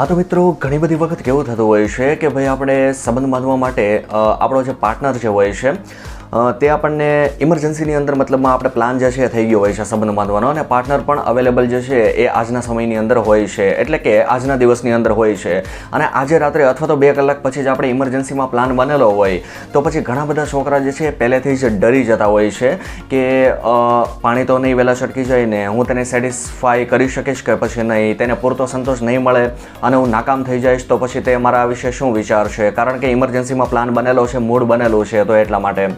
હા તો મિત્રો, ઘણી બધી વખત કેવું થતું હોય છે કે ભાઈ આપણે સંબંધ બાંધવા માટે આપણો જે પાર્ટનર જે હોય છે તે આપણને ઇમરજન્સીની અંદર મતલબમાં આપણે પ્લાન જે છે થઈ ગયો હોય છે સંબંધ બાંધવાનો અને પાર્ટનર પણ અવેલેબલ જે છે એ આજના સમયની અંદર હોય છે. એટલે કે આજના દિવસની અંદર હોય છે. અને આજે રાત્રે અથવા તો બે કલાક પછી જ આપણે ઇમરજન્સીમાં પ્લાન બનેલો હોય, તો પછી ઘણા બધા છોકરા જે છે પહેલેથી જ ડરી જતા હોય છે કે પાણી તો નહીં વહેલા છટકી જાય ને, હું તેને સેટિસ્ફાય કરી શકીશ કે પછી નહીં, તેને પૂરતો સંતોષ નહીં મળે અને હું નાકામ થઈ જઈશ તો પછી તે મારા વિશે શું વિચારશે કારણ કે ઇમરજન્સીમાં પ્લાન બનેલો છે, મૂડ બનેલું છે, તો એટલા માટે.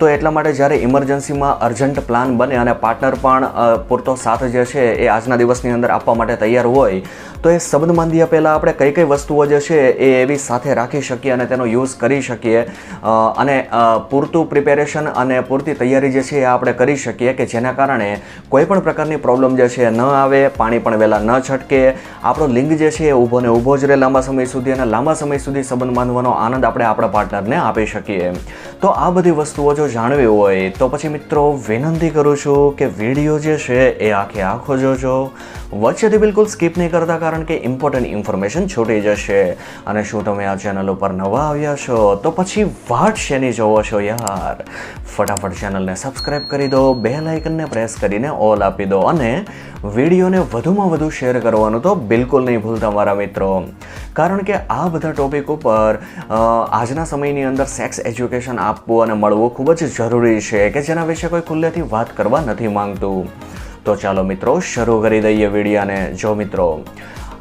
તો એટલા માટે જ્યારે ઇમરજન્સીમાં અર્જન્ટ પ્લાન બને અને પાર્ટનર પણ પૂરતો સાથ જે છે એ આજના દિવસની અંદર આપવા માટે તૈયાર હોય, તો એ સંબંધ બાંધ્યા પહેલાં આપણે કઈ કઈ વસ્તુઓ જે છે એ એવી સાથે રાખી શકીએ અને તેનો યુઝ કરી શકીએ અને પૂરતું પ્રિપેરેશન અને પૂરતી તૈયારી જે છે એ આપણે કરી શકીએ કે જેના કારણે કોઈ પણ પ્રકારની પ્રોબ્લેમ જે છે ન આવે, પાણી પણ વહેલા ન છટકે, આપણો લિંગ જે છે એ ઊભો ને ઊભો જ રહે લાંબા સમય સુધી અને લાંબા સમય સુધી સંબંધ બાંધવાનો આનંદ આપણે આપણા પાર્ટનરને આપી શકીએ. તો આ બધી વસ્તુઓ જો જાણવી હોય, તો પછી મિત્રો વિનંતી કરું છું કે વીડિયો જે છે એ આખે આખો જોજો. વચ્ચેથી બિલકુલ સ્કીપ નહીં કરતા, કારણ કે ઇમ્પોર્ટન્ટ ઇન્ફોર્મેશન છૂટી જશે. અને શું તમે આ ચેનલ ઉપર નવા આવ્યા છો, તો પછી વાટ શેની જોવો છો યાર? ફટાફટ ચેનલને સબસ્ક્રાઇબ કરી દો બે લાઇકનને પ્રેસ કરીને ઓલ આપી દો અને વિડીયોને વધુમાં વધુ શેર કરવાનું તો બિલકુલ નહીં ભૂલતા મારા મિત્રો. કારણ કે આ બધા ટોપિક ઉપર આજના સમયની અંદર સેક્સ એજ્યુકેશન આપવું અને મળવું ખૂબ જ જરૂરી છે કે જેના વિશે કોઈ ખુલ્લેથી વાત કરવા નથી માંગતું. તો ચાલો મિત્રો, શરૂ કરી દઈએ વિડીયાને. જો મિત્રો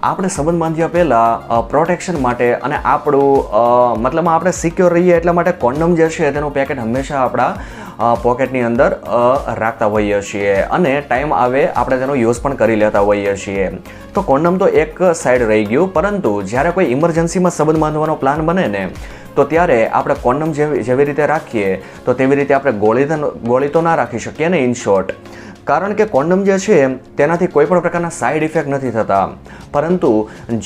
આપણે સંબંધ બાંધ્યા પહેલાં પ્રોટેક્શન માટે અને આપણું મતલબ આપણે સિક્યોર રહીએ એટલા માટે કોન્ડમ જે છે તેનું પેકેટ હંમેશા આપણા પોકેટની અંદર રાખતા હોઈએ છીએ. અને ટાઈમ આવે આપણે તેનો યુઝ પણ કરી લેતા હોઈએ છીએ. તો કોન્ડમ તો એક સાઈડ રહી ગયું, પરંતુ જ્યારે કોઈ ઇમરજન્સીમાં સંબંધ બાંધવાનો પ્લાન બને ને, તો ત્યારે આપણે કોન્ડમ જેવી જેવી રીતે રાખીએ, તો તેવી રીતે આપણે ગોળી ગોળી તો ના રાખી શકીએ ને ઇન શોર્ટ કારણ કે કોન્ડમ જે છે, તેનાથી કોઈ પણ પ્રકારના સાઈડ ઇફેક્ટ નથી થતા. પરંતુ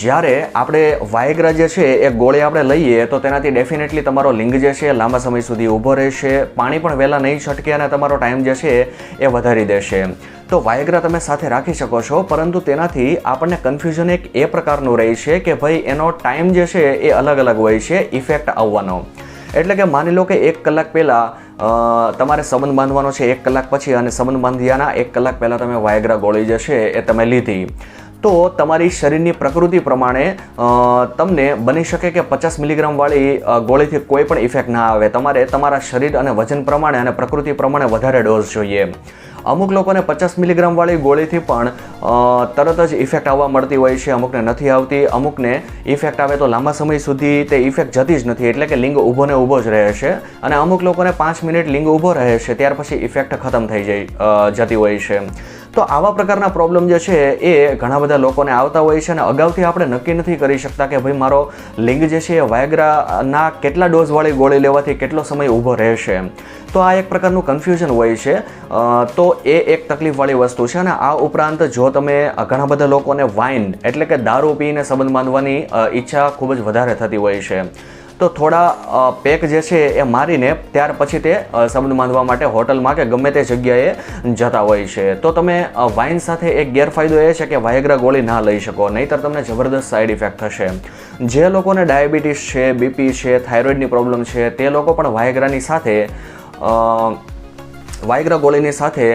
જ્યારે આપણે વાયગ્રા જે છે, એ ગોળી આપણે લઈએ, તો તેનાથી ડેફિનેટલી તમારો લિંગ જે છે, લાંબા સમય સુધી ઊભો રહેશે. પાણી પણ વહેલા નહીં છટકે અને તમારો ટાઈમ જે છે, એ વધારી દેશે. તો વાયગ્રા તમે સાથે રાખી શકો છો, પરંતુ તેનાથી આપણને કન્ફ્યુઝન એક એ પ્રકારનું રહે છે કે ભાઈ એનો ટાઈમ જે છે, એ અલગ અલગ હોય છે ઇફેક્ટ આવવાનો. એટલે કે માની લો કે એક કલાક પહેલાં તમારે સંબંધ બાંધવાનો છે એક કલાક પછી અને સંબંધ બાંધ્યાના એક કલાક પહેલાં તમે વાયગ્રા ગોળી જે છે એ તમે લીધી. તો તમારી શરીરની પ્રકૃતિ પ્રમાણે તમને બની શકે કે પચાસ મિલીગ્રામવાળી ગોળીથી કોઈ પણ ઇફેક્ટ ના આવે. તમારે તમારા શરીર અને વજન પ્રમાણે અને પ્રકૃતિ પ્રમાણે વધારે ડોઝ જોઈએ. અમુક લોકોને પચાસ મિલીગ્રામવાળી ગોળીથી પણ તરત જ ઇફેક્ટ આવવા મળતી હોય છે, અમુકને નથી આવતી. અમુકને ઇફેક્ટ આવે તો લાંબા સમય સુધી તે ઇફેક્ટ જતી જ નથી, એટલે કે લિંગ ઊભો ને ઊભો જ રહે છે. અને અમુક લોકોને પાંચ મિનિટ લિંગ ઊભો રહે છે, ત્યાર પછી ઇફેક્ટ ખતમ થઈ જાય જતી હોય છે. તો આવા પ્રકારના પ્રોબ્લેમ જે છે એ ઘણા બધા લોકોને આવતા હોય છે અને અગાઉથી આપણે નક્કી નથી કરી શકતા કે ભાઈ મારો લિંગ જે છે એ વાયગ્રાના કેટલા ડોઝવાળી ગોળી લેવાથી કેટલો સમય ઊભો રહેશે. તો આ એક પ્રકારનું કન્ફ્યુઝન હોય છે. તો એ એક તકલીફવાળી વસ્તુ છે અને આ ઉપરાંત જો તમે ઘણા બધા લોકોને વાઇન એટલે કે દારૂ પીને સંબંધ બાંધવાની ઈચ્છા ખૂબ જ વધારે થતી હોય છે. તો થોડા પેક જે છે એ મારીને ત્યાર પછી તે સંબંધ બાંધવા માટે હોટલમાં કે ગમે તે જગ્યાએ જતા હોય છે. તો તમે વાઇન સાથે એક ગેરફાયદો એ છે કે વાયગ્રા ગોળી ના લઈ શકો, નહીંતર તમને જબરદસ્ત સાઈડ ઇફેક્ટ થશે. જે લોકોને ડાયાબિટીસ છે, બીપી છે, થાઇરોઇડની પ્રોબ્લેમ છે, તે લોકો પણ વાયગ્રાની સાથે વાયગ્રા ગોળીની સાથે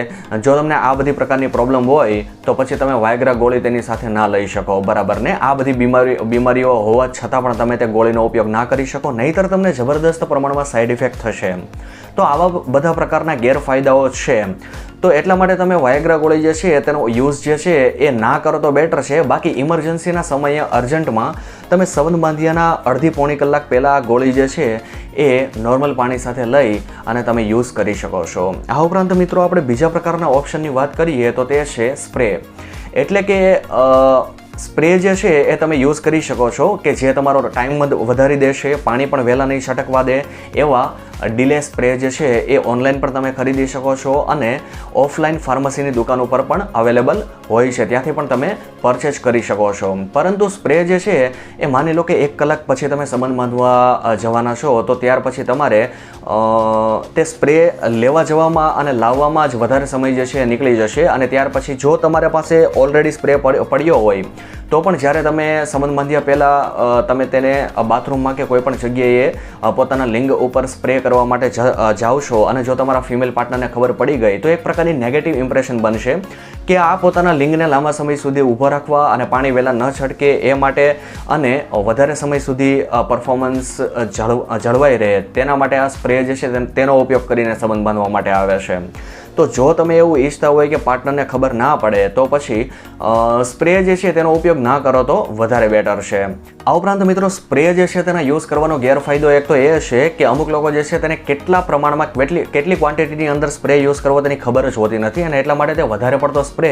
જો તમને આ બધી પ્રકારની પ્રોબ્લેમ હોય, તો પછી તમે વાયગ્રા ગોળી તેની સાથે ના લઈ શકો. બરાબર ને? આ બધી બીમારી, બીમારીઓ હોવા છતાં પણ તમે તે ગોળીનો ઉપયોગ ના કરી શકો, નહીંતર તમને જબરદસ્ત પ્રમાણમાં સાઈડ ઇફેક્ટ થશે તો આવા બધા પ્રકારના ગેરફાયદાઓ છે. તો એટલા માટે તમે વાયગ્રા ગોળી જે છે, તેનો યુઝ જે છે, એ ના કરો તો બેટર છે. બાકી ઇમરજન્સીના સમયે અર્જન્ટમાં તમે સંબંધ બાંધ્યાના અડધી પોણી કલાક પહેલાં ગોળી જે છે, એ નોર્મલ પાણી સાથે લઈ અને તમે યુઝ કરી શકો છો. આ ઉપરાંત મિત્રો આપણે બીજા પ્રકારના ઓપ્શનની વાત કરીએ તો તે છે સ્પ્રે એટલે કે સ્પ્રે જે છે, એ તમે યુઝ કરી શકો છો કે જે તમારો ટાઈમ વધારી દેશે, પાણી પણ વહેલા નહીં છટકવા દે એવા ડિલે સ્પ્રે જે છે એ ઓનલાઈન પણ તમે ખરીદી શકો છો અને ઓફલાઈન ફાર્મસીની દુકાન ઉપર પણ અવેલેબલ હોય છે. ત્યાંથી પણ તમે પરચેસ કરી શકો છો. પરંતુ સ્પ્રે જે છે એ માની લો કે એક કલાક પછી તમે સંબંધ બાંધવા જવાના છો, તો ત્યાર પછી તમારે તે સ્પ્રે લેવા જવામાં અને લાવવામાં જ વધારે સમય જે છે નીકળી જશે અને ત્યાર પછી જો તમારા પાસે ઓલરેડી સ્પ્રે પડ્યો હોય, તો પણ જ્યારે તમે સંબંધ બાંધ્યા પહેલાં તમે તેને બાથરૂમમાં કે કોઈ પણ જગ્યાએ પોતાના લિંગ ઉપર સ્પ્રે કરવા માટે જાઓ છો અને જો તમારા ફિમેલ પાર્ટનરને ખબર પડી ગઈ, તો એક પ્રકારની નેગેટિવ ઇમ્પ્રેશન બનશે કે આ પોતાના લિંગને લાંબા સમય સુધી ઊભો રાખવા અને પાણી વહેલા ન છટકે એ માટે અને વધારે સમય સુધી પરફોર્મન્સ જળવાઈ રહે. તેના માટે આ સ્પ્રે જે છે તેનો ઉપયોગ કરીને સંબંધ બાંધવા માટે આવે છે. તો જો તમે એવું ઈચ્છતા હોય કે પાર્ટનરને ખબર ના પડે, તો પછી સ્પ્રે જે છે તેનો ઉપયોગ ના કરો તો વધારે બેટર છે. આ ઉપરાંત મિત્રો સ્પ્રે જે છે તેના યુઝ કરવાનો ગેરફાયદો એક તો એ છે કે અમુક લોકો જે છે તેને કેટલા પ્રમાણમાં કેટલી કેટલી ક્વોન્ટિટીની અંદર સ્પ્રે યુઝ કરવો તેની ખબર જ હોતી નથી અને એટલા માટે તે વધારે પડતો સ્પ્રે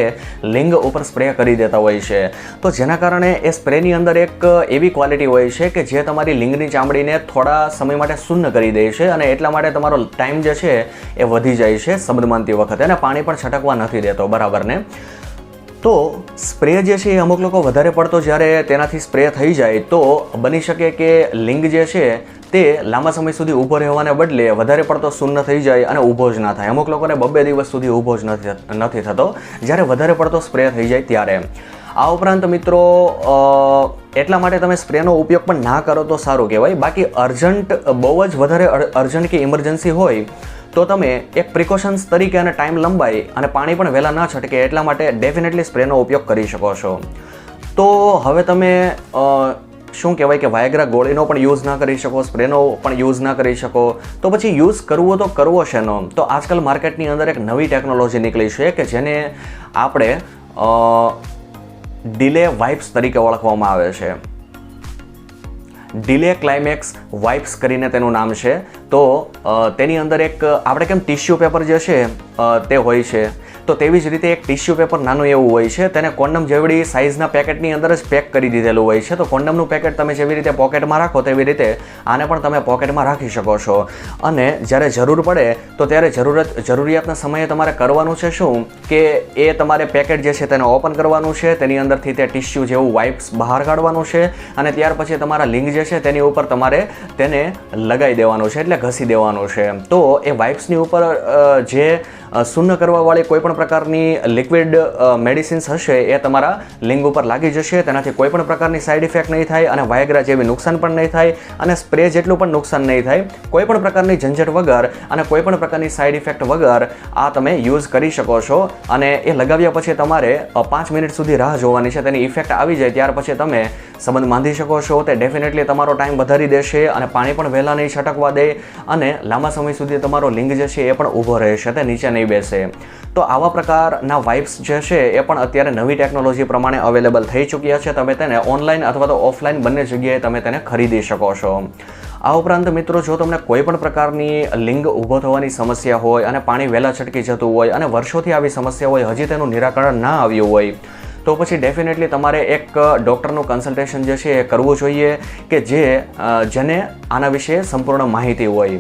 લિંગ ઉપર સ્પ્રે કરી દેતા હોય છે. તો જેના કારણે એ સ્પ્રેની અંદર એક એવી ક્વોલિટી હોય છે કે જે તમારી લિંગની ચામડીને થોડા સમય માટે શૂન્ય કરી દે છે અને એટલા માટે તમારો ટાઈમ જે છે એ વધી જાય છે શબ્દ માનતી વખતે અને પાણી પણ છટકવા નથી દેતો. બરાબર ને? તો સ્પ્રે જે છે એ અમુક લોકો વધારે પડતો જ્યારે તેનાથી સ્પ્રે થઈ જાય તો બની શકે કે લિંગ જે છે તે લાંબા સમય સુધી ઊભો રહેવાને બદલે વધારે પડતો શૂન્ય થઈ જાય અને ઊભો જ ના થાય. અમુક લોકોને બબ્બે દિવસ સુધી ઊભો જ નથી થતો જ્યારે વધારે પડતો સ્પ્રે થઈ જાય ત્યારે. આ ઉપરાંત મિત્રો એટલા માટે તમે સ્પ્રેનો ઉપયોગ પણ ના કરો તો સારું કહેવાય. બાકી અર્જન્ટ બહુ જ વધારે અર્જન્ટ કે ઇમરજન્સી હોય તો તમે એક પ્રિકોશન્સ તરીકે અને ટાઈમ લંબાઈ અને પાણી પણ વહેલા ન છટકે એટલા માટે ડેફિનેટલી સ્પ્રેનો ઉપયોગ કરી શકો છો. તો હવે તમે શું કહેવાય કે વાયગ્રા ગોળીનો પણ યુઝ ના કરી શકો સ્પ્રેનો પણ યુઝ ના કરી શકો. તો પછી યુઝ કરવો તો કરવો છે શેનો? તો આજકાલ માર્કેટની અંદર એક નવી ટેકનોલોજી નીકળી છે કે જેને આપણે ડિલે વાઇપ્સ તરીકે ઓળખવામાં આવે છે. ડિલે ક્લાઇમેક્સ વાઇપ્સ કરીને તેનું નામ છે. તો તેની અંદર એક, આપણે કેમ ટિશ્યુ પેપર જે છે તે હોય છે. તો તેવી જ રીતે એક ટિશ્યુ પેપર નાનું એવું હોય છે. તેને કોન્ડમ જેવડી સાઇઝના પેકેટની અંદર જ પેક કરી દીધેલું હોય છે. તો કોન્ડમનું પેકેટ તમે જેવી રીતે પોકેટમાં રાખો તેવી રીતે આને પણ તમે પોકેટમાં રાખી શકો છો. અને જ્યારે જરૂર પડે, તો ત્યારે જરૂરત, જરૂરિયાતના સમયે તમારે કરવાનું છે શું? કે એ તમારે પેકેટ જે છે તેને ઓપન કરવાનું છે. તેની અંદરથી તે ટિશ્યુ જેવું વાઇપ્સ બહાર કાઢવાનું છે. અને ત્યાર પછી તમારા લિંક જે છે તેની ઉપર તમારે તેને લગાવી દેવાનું છે એટલે ઘસી દેવાનું છે તો એ વાઇપ્સની ઉપર જે અ, કરવાવાળી કોઈ પણ પ્રકારની લિક્વિડ મેડિસિન્સ હશે એ તમારા લિંગ ઉપર લાગી જશે. તેનાથી કોઈ પણ પ્રકારની સાઈડ ઇફેક્ટ નહીં થાય અને વાયગ્રા જેવી નુકસાન પણ નહીં થાય અને સ્પ્રે જેટલું પણ નુકસાન નહીં થાય. કોઈ પણ પ્રકારની ઝંઝટ વગર અને કોઈ પણ પ્રકારની સાઈડ ઇફેક્ટ વગર આ તમે યુઝ કરી શકો છો અને એ લગાવ્યા પછી તમારે પાંચ મિનિટ સુધી રાહ જોવાની છે. તેની ઇફેક્ટ આવી જાય ત્યાર પછી તમે સંબંધ બાંધી શકો છો. તે ડેફિનેટલી તમારો ટાઈમ વધારી દેશે અને પાણી પણ વહેલા નહીં છટકવા દે અને લાંબા સમય સુધી તમારો લિંગ જે છે એ પણ ઊભો રહેશે. તે નીચે નહીં બેસે. તો આવા પ્રકારના વાઇપ્સ જે છે એ પણ અત્યારે નવી ટેકનોલોજી પ્રમાણે અવેલેબલ થઈ ચૂક્યા છે. તમે તેને ઓનલાઈન અથવા તો ઓફલાઈન બંને જગ્યાએ તમે તેને ખરીદી શકો છો. આ ઉપરાંત મિત્રો, જો તમને કોઈ પણ પ્રકારની લિંગ ઊભો થવાની સમસ્યા હોય અને પાણી વહેલા છટકી જતું હોય અને વર્ષોથી આવી સમસ્યા હોય, હજી તેનું નિરાકરણ ના આવ્યું હોય, તો પછી ડેફિનેટલી તમારે એક ડૉક્ટરનું કન્સલ્ટેશન જે છે એ કરવું જોઈએ કે જે જેને આના વિશે સંપૂર્ણ માહિતી હોય.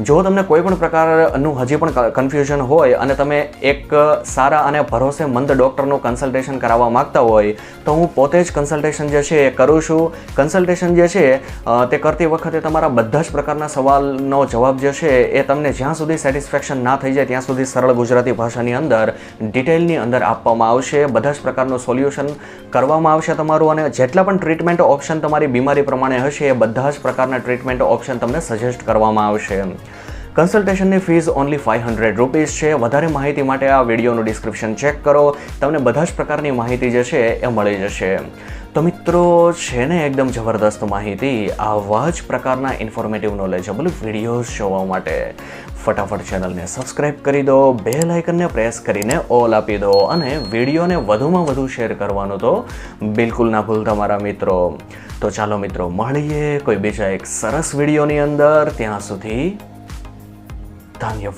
જો તમને કોઈ પણ પ્રકારનું હજી પણ કન્ફ્યુઝન હોય અને તમે એક સારા અને ભરોસેમંદ ડૉક્ટરનું કન્સલ્ટેશન કરાવવા માગતા હોય, તો હું પોતે જ કન્સલ્ટેશન જે છે એ કરું છું. કન્સલ્ટેશન જે છે તે કરતી વખતે તમારા બધા જ પ્રકારના સવાલનો જવાબ જે છે એ તમને જ્યાં સુધી સેટિસ્ફેક્શન ના થઈ જાય ત્યાં સુધી સરળ ગુજરાતી ભાષાની અંદર ડિટેલની અંદર આપવામાં આવશે. બધા જ પ્રકારનું સોલ્યુશન કરવામાં આવશે તમારું અને જેટલા પણ ટ્રીટમેન્ટ ઓપ્શન તમારી બીમારી પ્રમાણે હશે, એ બધા જ પ્રકારના ટ્રીટમેન્ટ ઓપ્શન તમને સજેસ્ટ કરવામાં આવશે. કન્સલ્ટેશનની fees only five hundred rupees છે. વધારે માહિતી માટે આ વિડીયોનું ડિસ્ક્રિપ્શન ચેક કરો. તમને બધા જ પ્રકારની માહિતી જે છે એ મળી જશે. તો મિત્રો, છે ને એકદમ જબરદસ્ત માહિતી. આવા જ પ્રકારના ઇન્ફોર્મેટિવ નોલેજેબલ વિડીયોઝ જોવા માટે ફટાફટ ચેનલને સબસ્ક્રાઇબ કરી દો. બે લાઇકનને પ્રેસ કરીને ઓલ આપી દો અને વિડીયોને વધુમાં વધુ શેર કરવાનું તો બિલકુલ ના ભૂલતા મારા મિત્રો. તો ચાલો મિત્રો, મળીએ કોઈ બીજા એક સરસ વિડીયોની અંદર. ત્યાં સુધી 当然，有。